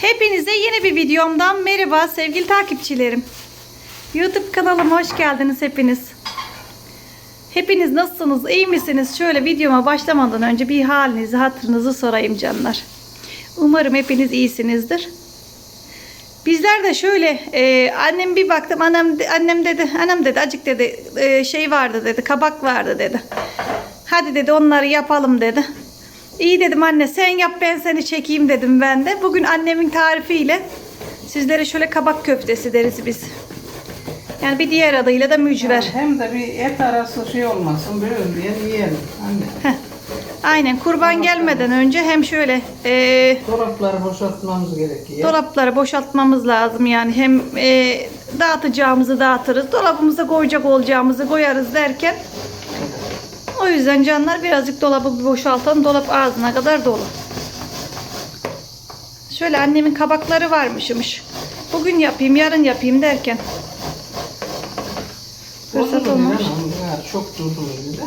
Hepinize yeni bir videomdan merhaba sevgili takipçilerim. YouTube kanalıma hoş geldiniz hepiniz. Hepiniz nasılsınız? iyi misiniz? Şöyle videoma başlamadan önce bir halinizi, hatırınızı sorayım canlar. Umarım hepiniz iyisinizdir. Bizler de şöyle e, annem bir baktım annem annem dedi annem dedi acık dedi e, şey vardı dedi kabak vardı dedi. Hadi dedi onları yapalım dedi. İyi dedim anne sen yap ben seni çekeyim dedim ben de. Bugün annemin tarifiyle sizlere şöyle kabak köftesi deriz biz. Yani bir diğer adıyla da mücver. Hem de bir et arası şey olmasın böyle diye yiyelim anne. Heh. Aynen kurban gelmeden önce hem şöyle e, Dolapları boşaltmamız gerekiyor. dolapları boşaltmamız lazım yani hem e, dağıtacağımızı dağıtırız dolabımıza koyacak olacağımızı koyarız derken o yüzden canlar birazcık dolabı boşaltalım dolap ağzına kadar dolu şöyle annemin kabakları varmışmış bugün yapayım yarın yapayım derken fırsat Olur olmamış? Ya, çok durdurur bir de.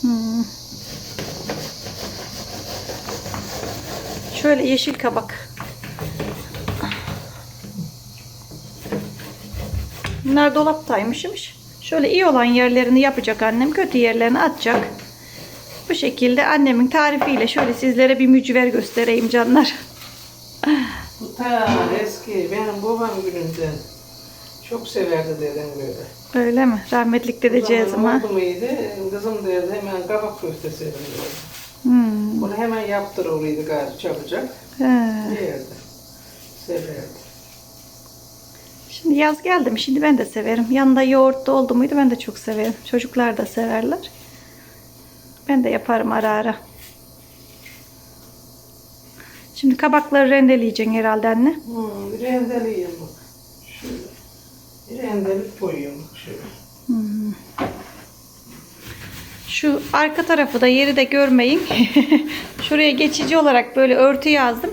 Hmm. Şöyle yeşil kabak. Bunlar dolaptaymışmış. Şöyle iyi olan yerlerini yapacak annem. Kötü yerlerini atacak. Bu şekilde annemin tarifiyle şöyle sizlere bir mücver göstereyim canlar. Bu ta eski benim babam gününden çok severdi dedem böyle. Öyle mi? Rahmetlik dedeceğiz ama. oldu muydu? Kızım derdi hemen kabak köftesi derdi. Hmm. Bunu hemen yaptırılıydı gari çabucak. He. Yerdi. Severdi. Şimdi yaz geldim. Şimdi ben de severim. Yanında yoğurt da oldu muydu ben de çok severim. Çocuklar da severler. Ben de yaparım ara ara. Şimdi kabakları rendeleyeceksin herhalde anne. Hmm, rendeleyeyim bak. Şöyle. Rendelip koyuyorum şöyle. Şu arka tarafı da yeri de görmeyin. Şuraya geçici olarak böyle örtü yazdım.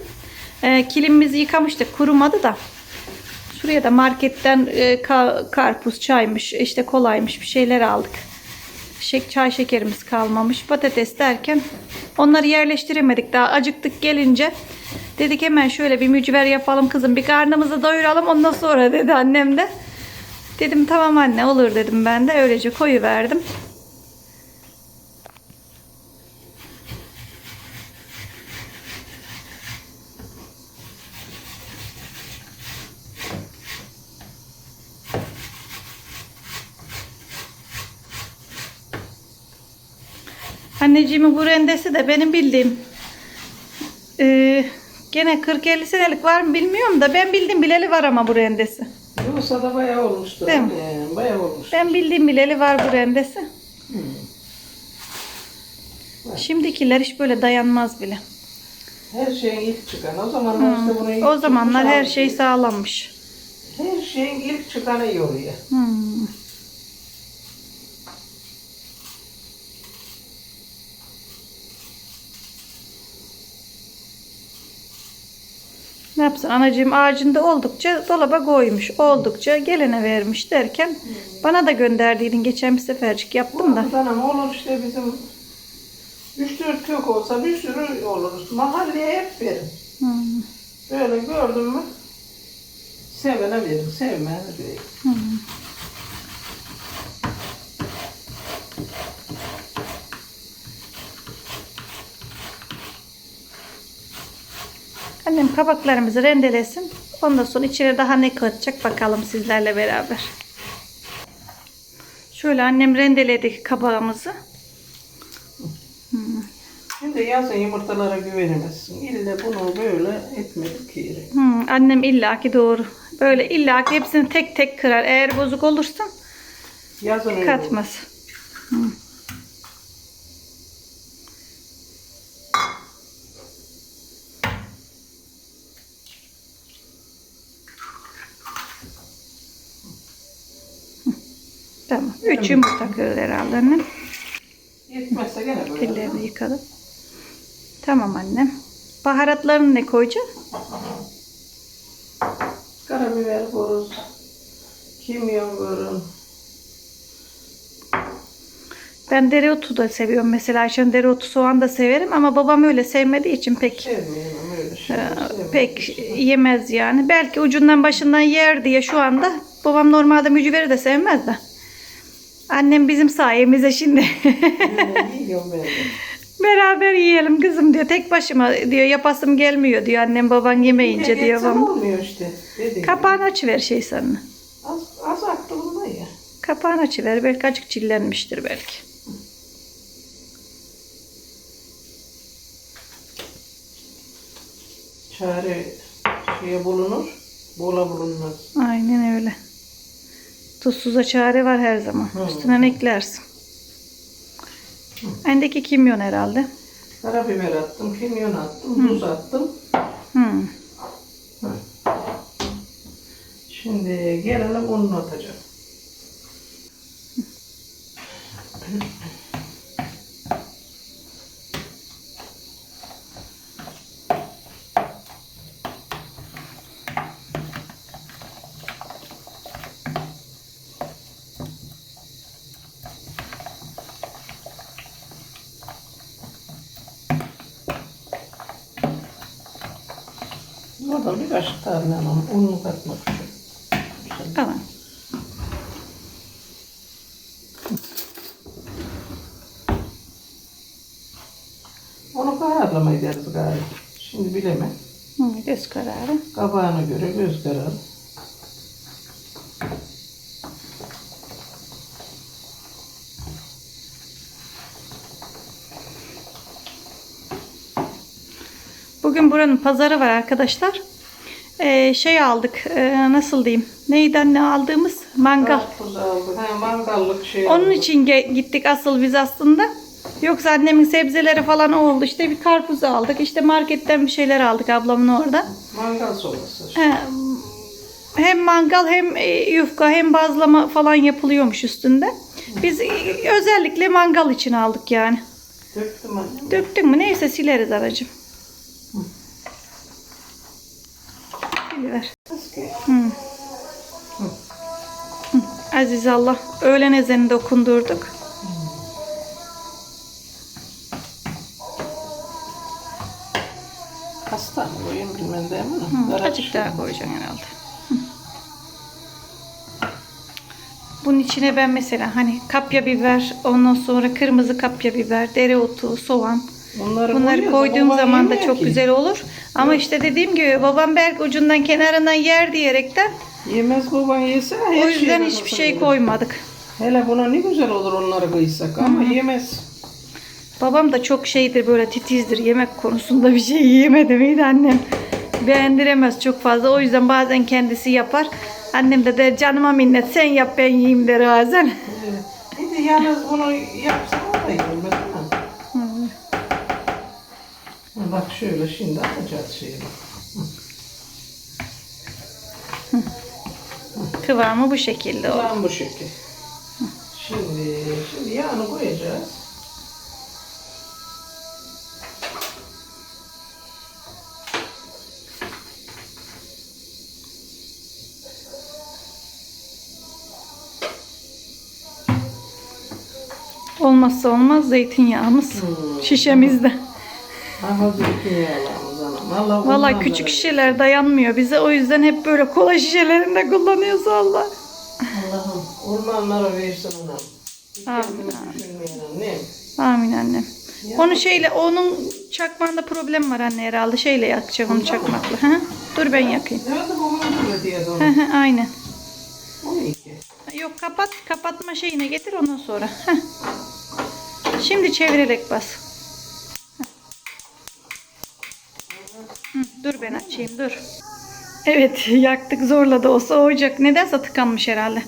Ee, kilimimizi yıkamıştık. Kurumadı da. Şuraya da marketten e, ka- karpuz, çaymış, işte kolaymış bir şeyler aldık. Şek çay şekerimiz kalmamış. Patates derken onları yerleştiremedik daha. Acıktık gelince. Dedik hemen şöyle bir mücver yapalım kızım. Bir karnımızı doyuralım ondan sonra dedi annem de. Dedim tamam anne olur dedim ben de. Öylece koyu verdim. Anneciğimin bu rendesi de benim bildiğim ee, gene 40-50 senelik var mı bilmiyorum da ben bildiğim bileli var ama bu rendesi. Yoksa da bayağı olmuştu. Değil mi? Yani bayağı olmuş. Ben bildiğim bileli var bu rendesi. Şimdikiler hiç böyle dayanmaz bile. Her şeyin ilk çıkan. O zamanlar işte bunu ilk O zamanlar her şey sağlanmış. Her şeyin ilk çıkanı iyi oluyor. Hmm. Ne yapsın anacığım ağacında oldukça dolaba koymuş. Oldukça gelene vermiş derken bana da gönderdiydin geçen bir sefercik yaptım da. Buradan olur işte bizim 3-4 kök olsa bir sürü olur. Mahalleye hep verin. Hmm. Böyle gördün mü sevene verin, sevmeyene verin. Hmm. Annem kabaklarımızı rendelesin. Ondan sonra içine daha ne katacak bakalım sizlerle beraber. Şöyle annem rendeledi kabağımızı. Şimdi yazın yumurtalara güvenemezsin. İlle bunu böyle etmedik ki. Hmm, annem illaki doğru. Böyle illaki hepsini tek tek kırar. Eğer bozuk olursa Yazın öyle olur. katmaz. Tamam. Üç yumurta kırılır herhalde annem. Yetmezse gene böyle. Ellerini yıkadım. Tamam annem. Baharatlarını ne koyacaksın? Karabiber koyarız. Kimyon koyarım. Ben dereotu da seviyorum. Mesela Ayşen dereotu soğan da severim ama babam öyle sevmediği için pek Sevmiyorum öyle şey. şeyleri sevmez pek yemez yani. Belki ucundan başından yer diye şu anda. Babam normalde mücveri de sevmez de. Annem bizim sayemizde şimdi. Beraber yiyelim kızım diyor. Tek başıma diyor yapasım gelmiyor diyor. Annem baban yemeyince Tek diyor babam. olmuyor işte. Dediğim Kapağını açıver şey sana. Az, az aktı bundan ya. Kapağını açıver. Belki acık çillenmiştir belki. Çare şeye bulunur. Bola bulunmaz. Aynen öyle. Tuzsuza çare var her zaman. Hı. Üstüne eklersin. Endeki kimyon herhalde. Karabiber attım, kimyon attım, tuz attım. Hmm. Hı. Şimdi gelelim ununu atacağım. Oradan bir kaşık tane alalım. Ununu katmak için. Tamam. Onu kararlamayı deriz gari. Şimdi bilemem. Hı, göz kararı. Kabağına göre göz kararı. Bugün buranın pazarı var arkadaşlar. Ee, şey aldık. ee, nasıl diyeyim? Neyden ne aldığımız? Mangal. Ha, mangallık şey Onun aldık. için gittik asıl biz aslında. Yoksa annemin sebzeleri falan oldu. İşte bir karpuz aldık. İşte marketten bir şeyler aldık ablamın orada. Mangal sofrası. He, Hem mangal hem e, yufka hem bazlama falan yapılıyormuş üstünde. Biz e, özellikle mangal için aldık yani. Döktüm annem. Döktün mü neyse sileriz aracım. Hı. Hı. Aziz Allah. Öğlen ezanı da okundurduk. Hasta mı koyayım bilmem de mi? Azıcık daha koyacaksın herhalde. Hı. Bunun içine ben mesela hani kapya biber, ondan sonra kırmızı kapya biber, dereotu, soğan. Bunları, Bunları koyduğum zaman da çok ki. güzel olur. Ama işte dediğim gibi babam belki ucundan kenarından yer diyerekten Yemez baban yese her o yüzden hiçbir şey olur. koymadık. Hele buna ne güzel olur onları kıysak ama yemez. Babam da çok şeydir böyle titizdir yemek konusunda bir şey yiyemedi miydi annem? Beğendiremez çok fazla. O yüzden bazen kendisi yapar. Annem de der canıma minnet sen yap ben yiyeyim der bazen. Bir de yalnız bunu yapsam o da yemez ama. Ha, Bak şöyle şimdi atacağız şeyi. Kıvamı bu şekilde oldu. Tam bu şekil. Şimdi, şimdi yağını koyacağız. Olmazsa olmaz zeytinyağımız Hmm. şişemizde. Ha hazır. Allah Vallahi küçük da- şişeler dayanmıyor bize. O yüzden hep böyle kola şişelerinde kullanıyoruz valla. Allah'ım ormanlara versin anam. Amin, annem. Amin annem. Ya. Onu şeyle onun çakmağında problem var anne herhalde. Şeyle yakacağım onu çakmakla. Hı? Dur ben yakayım. Nerede diye onu. hı, Aynen. O iyi ki. Yok kapat. Kapatma şeyine getir ondan sonra. Heh. Şimdi çevirerek bas. Hı, dur ben açayım dur. Evet yaktık zorla da olsa ocak nedense tıkanmış herhalde.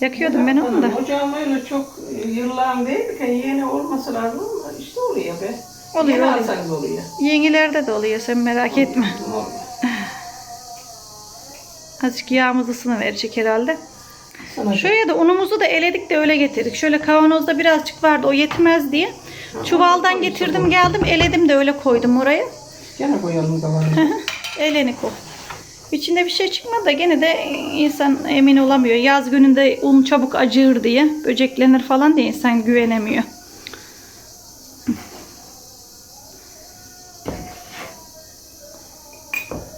Yakıyordum ben onu da. Ocağım öyle çok e, yıllan değilken yeni olması lazım ama işte oluyor be. Oluyor, Yeni oluyor. alsanız oluyor. Yenilerde de oluyor sen merak etme. Oluyor. Azıcık yağımız ısını verecek herhalde. Sana Şuraya da unumuzu da eledik de öyle getirdik. Şöyle kavanozda birazcık vardı o yetmez diye. Çuvaldan getirdim geldim eledim de öyle koydum oraya. Gene koyalım kavanı. Elenik o. İçinde bir şey çıkmadı da gene de insan emin olamıyor. Yaz gününde un çabuk acır diye, böceklenir falan diye insan güvenemiyor.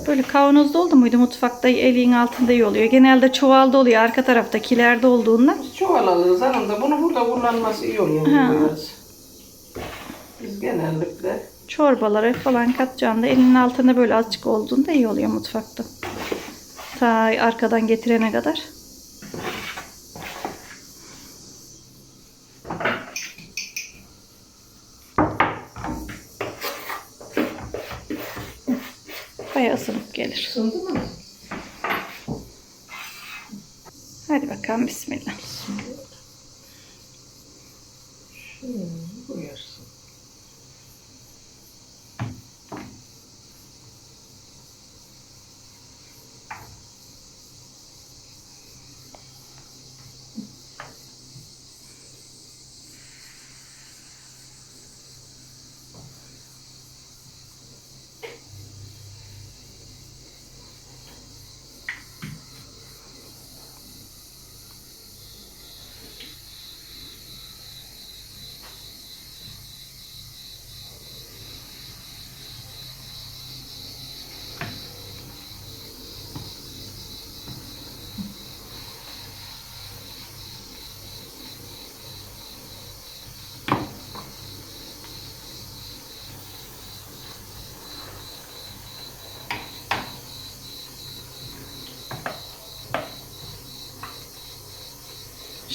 Böyle kavanozda oldu muydu mutfakta eliğin altında iyi oluyor. Genelde çuvalda oluyor arka tarafta kilerde olduğunda. Biz çuval alırız hanım da bunu burada kullanması iyi oluyor. Biz genellikle Çorbalara falan katacağında elinin altında böyle azıcık olduğunda iyi oluyor mutfakta. Ta arkadan getirene kadar. Bayağı ısınıp gelir. ısındı mı? Hadi bakalım bismillah. Şöyle koyarsın.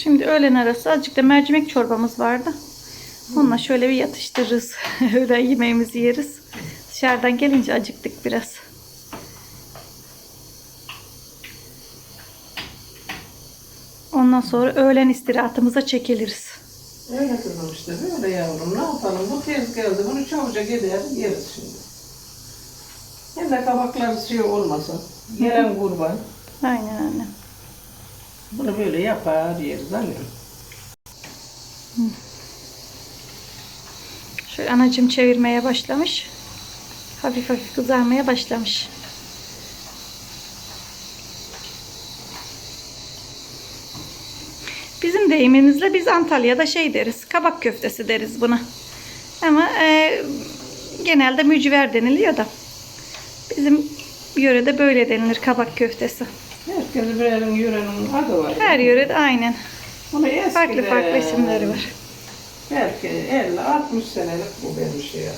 Şimdi öğlen arası azıcık da mercimek çorbamız vardı. Onunla şöyle bir yatıştırırız. öğlen yemeğimizi yeriz. Dışarıdan gelince acıktık biraz. Ondan sonra öğlen istirahatımıza çekiliriz. Öyle kızım işte böyle yavrum ne yapalım bu tez geldi bunu çabucak gider yeriz şimdi. Hem de kabaklar şey olmasın. Gelen kurban. Aynen anne. Bunu böyle yapar yeriz annem. Şöyle anacım çevirmeye başlamış. Hafif hafif kızarmaya başlamış. Bizim deyimimizle biz Antalya'da şey deriz. Kabak köftesi deriz buna. Ama e, genelde mücver deniliyor da. Bizim yörede böyle denilir kabak köftesi. Herkesin bireyin yörenin adı var. Her yörede aynen. Bunu eskiden, Farklı farklı isimleri var. Belki 50-60 senelik bu benim şey ya.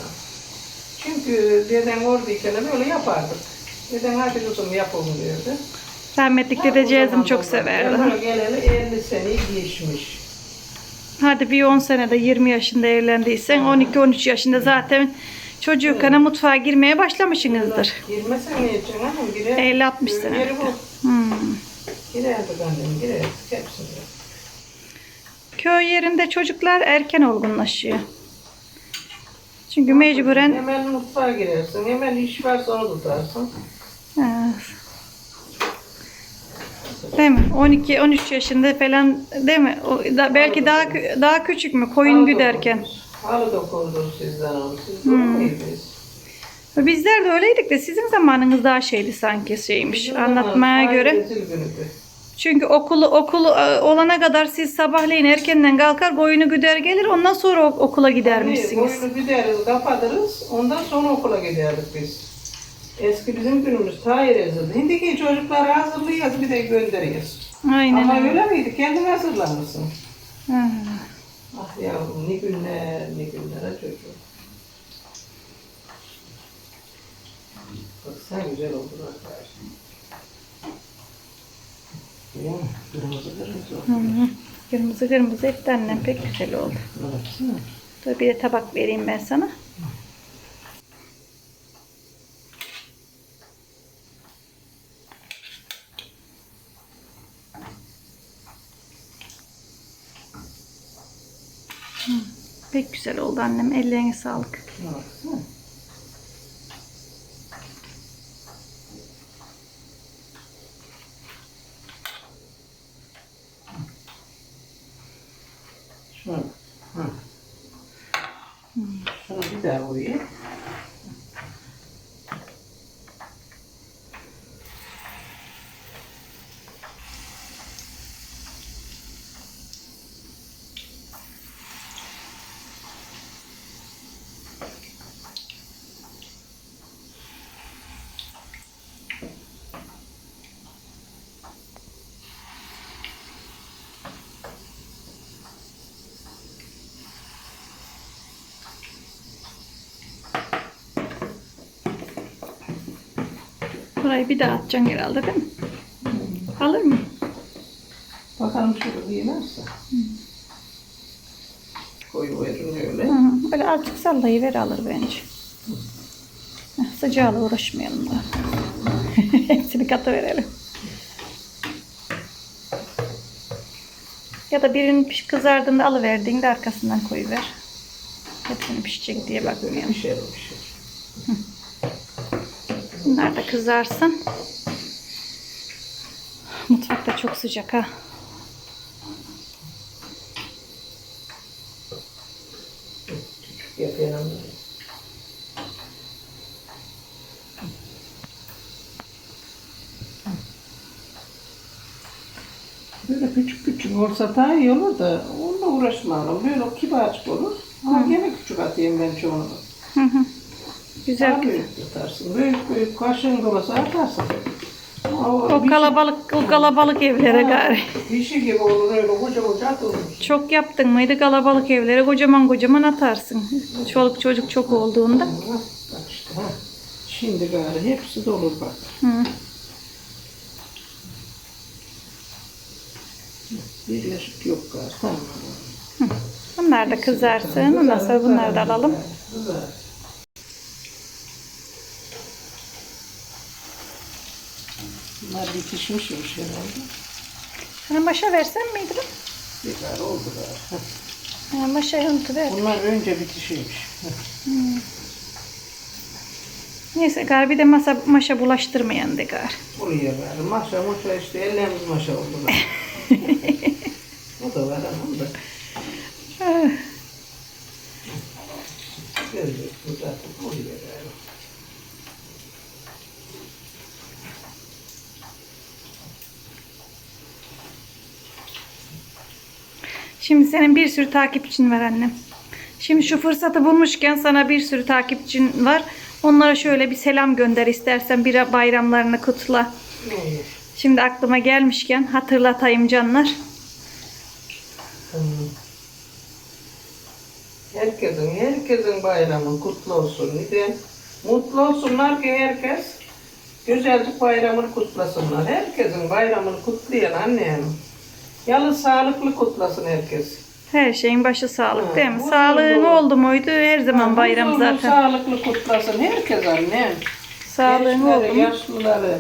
Çünkü deden oradayken böyle yapardık. Deden hadi kızım yapalım derdi. Rahmetlik dedeciğizim zaman çok severdi. Bunu geleli 50 seneyi geçmiş. Hadi bir 10 senede 20 yaşında evlendiysen 12-13 yaşında zaten çocuğu kana mutfağa girmeye başlamışsınızdır. Girmesen ne için hanım? Girer. 50-60 Yeri sene. Bu. Girerdik annem, girerdik hepsini. Köy yerinde çocuklar erken olgunlaşıyor. Çünkü mecburen Hemen mutfağa girersin, hemen iş varsa onu tutarsın. Ha. Değil mi? 12-13 yaşında falan değil mi? O, da, belki daha kü- daha küçük mü? Koyun Halı güderken. Halı dokundunuz sizden onu. Siz Hmm. hmm. Bizler de öyleydik de sizin zamanınız daha şeydi sanki şeymiş. Bizim Anlatmaya zamanımız göre. Çünkü okulu okulu e, olana kadar siz sabahleyin erkenden kalkar boyunu güder gelir ondan sonra ok- okula gidermişsiniz. Boyunu güderiz, kapatırız. Ondan sonra okula giderdik biz. Eski bizim günümüz ta rezildi. Şimdiki çocukları hazırlıyoruz bir de gönderiyoruz. Aynen Ama öyle. öyle miydi? Kendin hazırlanırsın. Ha. Ah yavrum ne günler ne günler çocuğum. Bak sen güzel oldu arkadaşlar. Ya, kırmızı kırmızı oldu. Hı hı. Kırmızı kırmızı etti annem pek güzel oldu. Baksana. Dur bir de tabak vereyim ben sana. Hı, Pek güzel oldu annem. Ellerine sağlık. Baksana. Şuna bak. Hı. Şunu bir daha koyayım. Burayı bir daha atacaksın herhalde değil mi? Alır mı? Bakalım şurada değmezse. Koyu verin öyle. Hı. Böyle azıcık sallayıver alır bence. Heh, Sıcağıyla uğraşmayalım da. Hepsini katıverelim. Ya da birinin piş kızardığında alıverdiğinde arkasından koyuver. Hepsini pişecek diye bakmayalım. Pişer o pişer. Bunlar da kızarsın. Mutfakta çok sıcak ha. Böyle küçük küçük olsa daha iyi olur da onunla uğraşmayalım. Böyle kibarcık olur. Ama gene küçük atayım ben çoğunu. Hı hı. Güzel Daha güzel. büyük tutarsın. Büyük büyük kaşığın dolası atarsın. O bir kalabalık o kalabalık evlere şey- gari. Şey gibi olur öyle koca koca atılır. Çok yaptın mıydı kalabalık evlere kocaman kocaman atarsın. Çoluk çocuk çok olduğunda. Ha, Bak işte ha. Şimdi gari hepsi dolur bak. Hı. Birleşik yok gari. Tamam. Bunlar da kızarsın. Ondan sonra bunları da alalım. Güzel. Bunlar bir pişmişmiş herhalde. Sana maşa versen miydi? bu? Bir gari oldu gari. Ha, maşayı unutuver. Bunlar önce bitişiymiş. Neyse gari bir de masa, maşa bulaştırmayan de gari. Buraya gari. Maşa maşa işte ellerimiz maşa oldu. o da var ama da. Ah, Gözlük bu zaten buraya gari. Şimdi senin bir sürü takipçin var annem. Şimdi şu fırsatı bulmuşken sana bir sürü takipçin var. Onlara şöyle bir selam gönder istersen bir bayramlarını kutla. Olur. Şimdi aklıma gelmişken hatırlatayım canlar. Herkesin, herkesin bayramı kutlu olsun. Neden? Mutlu olsunlar ki herkes güzelcik bayramını kutlasınlar. Herkesin bayramını kutlayan annem. Yalnız sağlıklı kutlasın herkes. Her şeyin başı sağlık Ha, değil mi? Sağlığın oldu muydu her zaman bayram Huzurlu, zaten. Sağlıklı kutlasın herkes annem. Sağlığın oldu mu? yaşlıları,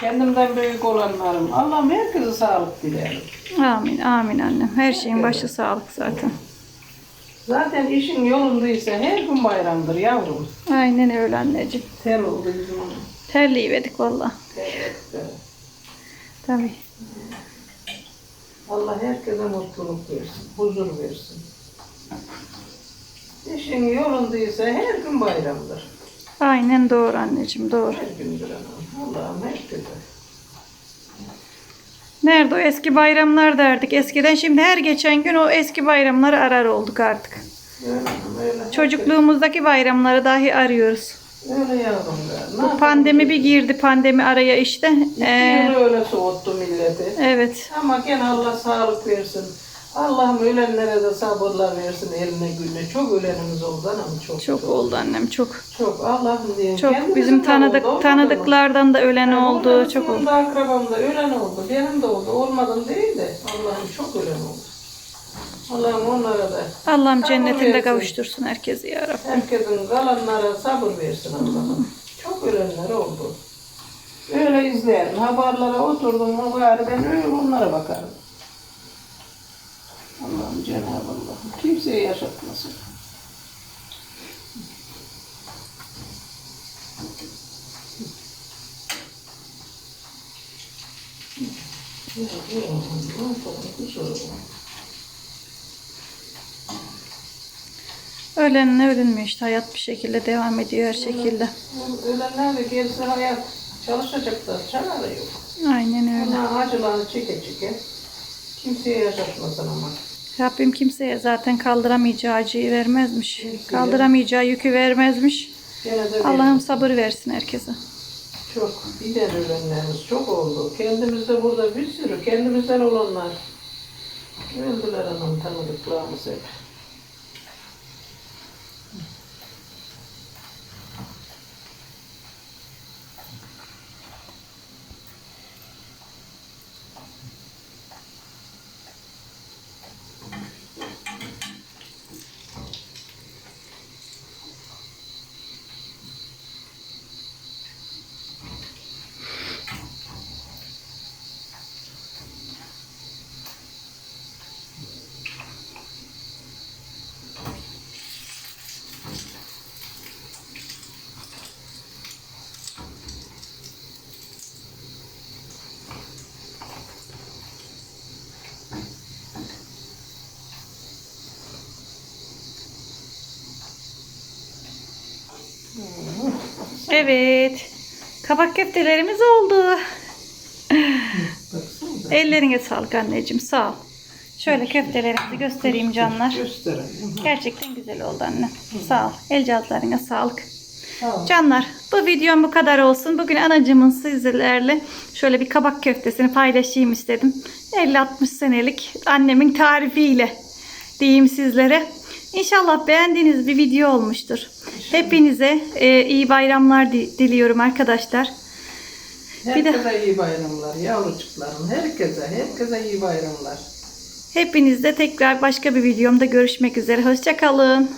kendimden büyük olanlarım. Allah'ım herkese sağlık dilerim. Amin amin annem. Her şeyin başı sağlık zaten. Zaten işin yolundaysa her gün bayramdır yavrum. Aynen öyle anneciğim. Tel oldu bizim. Terliyiverdik valla. Evet, evet. Tabii. Allah herkese mutluluk versin, huzur versin. İşin yolundaysa her gün bayramdır. Aynen doğru anneciğim doğru. Her gündür anam. Allah'ım herkese. Nerede o eski bayramlar derdik eskiden. Şimdi her geçen gün o eski bayramları arar olduk artık. Öyle, öyle. Çocukluğumuzdaki bayramları dahi arıyoruz. Öyle yavrum be. Ne Bu pandemi bir girdi pandemi araya işte. İki Ee, yıl öyle soğuttu milleti. evet. Ama gene Allah sağlık versin. Allah'ım ölenlere de sabırlar versin eline gününe. Çok ölenimiz oldu anam çok. Çok oldu annem çok. Çok Allah'ım diyeyim. Çok Kendimizin bizim de tanıdık oldu, olmadı mı? tanıdıklardan da ölen oldu. Onların Çok oldu. sınırda akrabamda ölen oldu. Benim de oldu. Olmadım değil de. Allah'ım çok ölen oldu. Allah'ım onlara da Allah'ım cennetinde versin. kavuştursun herkesi ya Rabbi. herkesin kalanlara sabır versin Allah'ım. Çok ölenler oldu. Öyle izlerim. Haberlere oturdum mu bari ben öyle onlara bakarım. Allah'ım Cenab-ı Allah kimseye yaşatmasın. Ya, ya, ne yapalım, kusura bakma. Ölenle ölünmüyor işte hayat bir şekilde devam ediyor her şekilde. Ölenler de gelse hayat çalışacaklar, çare yok. Aynen öyle. Ama acılarını çeke çeke kimseye yaşatmasın ama. Rabbim kimseye zaten kaldıramayacağı acıyı vermezmiş. Kaldıramayacağı yükü vermezmiş. Allah'ım sabır versin herkese. çok giden ölenlerimiz çok oldu. Kendimizde burada bir sürü kendimizden olanlar öldüler anam tanıdıklarımız hep. Evet. Kabak köftelerimiz oldu. Ellerine sağlık anneciğim. Sağ ol. Şöyle köftelerimizi göstereyim canlar. Gösterelim. Gerçekten güzel oldu anne. Sağ ol. El cihazlarına sağlık. Tamam. Canlar bu videom bu kadar olsun. Bugün anacımın sizlerle şöyle bir kabak köftesini paylaşayım istedim. 50-60 senelik annemin tarifiyle diyeyim sizlere. İnşallah beğendiğiniz bir video olmuştur. Hepinize e, iyi bayramlar di- diliyorum arkadaşlar. Bir de- Herkese iyi bayramlar yavrucuklarım. Herkese, herkese iyi bayramlar. Hepinizle tekrar başka bir videomda görüşmek üzere. Hoşçakalın.